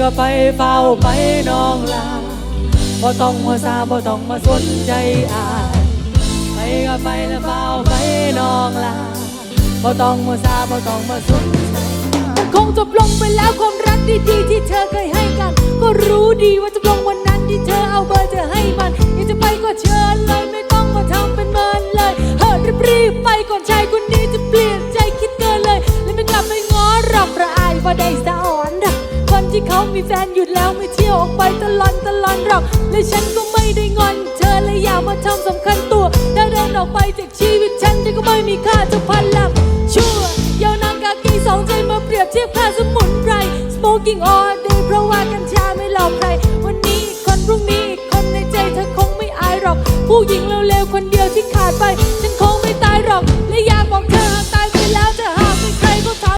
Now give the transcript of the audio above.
ก็ไปเฝ้าไปน้องลาบ่ต้องมาซาบ่ต้องมาสนใจอายไปก็ไปแล้วเฝ้าไปน้องลาบ่ต้องมาซาบ่ต้องมาสนใจมันคงจบลงไปแล้วความรักดีๆที่เธอเคยให้กัน ก็รู้ดีว่าจบลงวันนั้นที่เธอเอาเบอร์เธอให้มันอยากจะไปก็เชิญเลยไม่ต้องมาทำเป็นเมินเลยเฮ้ยรีบๆไปก่อนชายคนนี้จะเปลี่ยนใจคิดเกินเลย และไม่กลับไปง้อหรอกประอายว่าได้สะอ่อนหรอกคน ที่เขามีแฟนหยุดแล้วไม่เที่ยวออกไปตลอนตลอนหรอกและฉันก็ไม่ได้งอน เธอเลยอยากมาทำสำคัญตัว ถ้าเดินออกไปจากชีวิตฉันเธอก็ไม่มีค่าจะพันหลักชั่วยาวนานกากีสองใจมาเปรียบเทียบค่าสมุนไพร smoking all day เพราะว่ากัญชาไม่หลอกใคร วันนี้คนพรุ่งนี้คนในใจเธอคงไม่อายหรอก ผู้หญิงเร็วๆคนเดียว